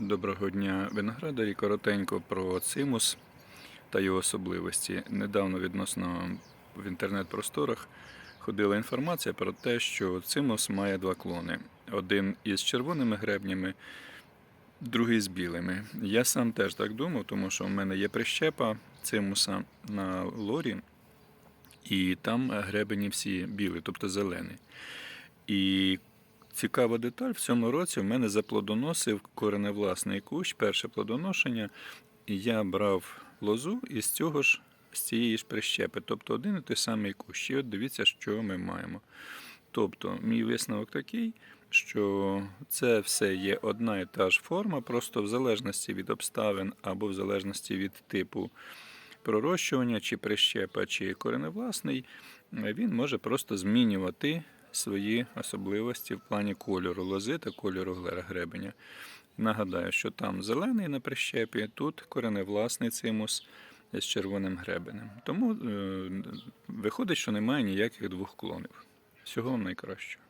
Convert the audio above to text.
Доброго дня виноградарі. Коротенько про цимус та його особливості. Недавно відносно в інтернет-просторах ходила інформація про те, що цимус має два клони: один із червоними гребнями, другий з білими. Я сам теж так думав, тому що в мене є прищепа цимуса на лорі, і там гребені всі білі, тобто зелені. І цікава деталь, в цьому році в мене заплодоносив кореневласний кущ, перше плодоношення, і я брав лозу із цього ж, з цієї ж прищепи, тобто один і той самий кущ. І от дивіться, що ми маємо. Тобто, мій висновок такий, що це все є одна і та ж форма, просто в залежності від обставин або в залежності від типу пророщування, чи прищепа, чи кореневласний, він може просто змінювати свої особливості в плані кольору лози та кольору гребеня. Нагадаю, що там зелений на прищепі, тут кореневласний цимус з червоним гребенем. Тому е, виходить, що немає ніяких двох клонів. Всього вам найкращого.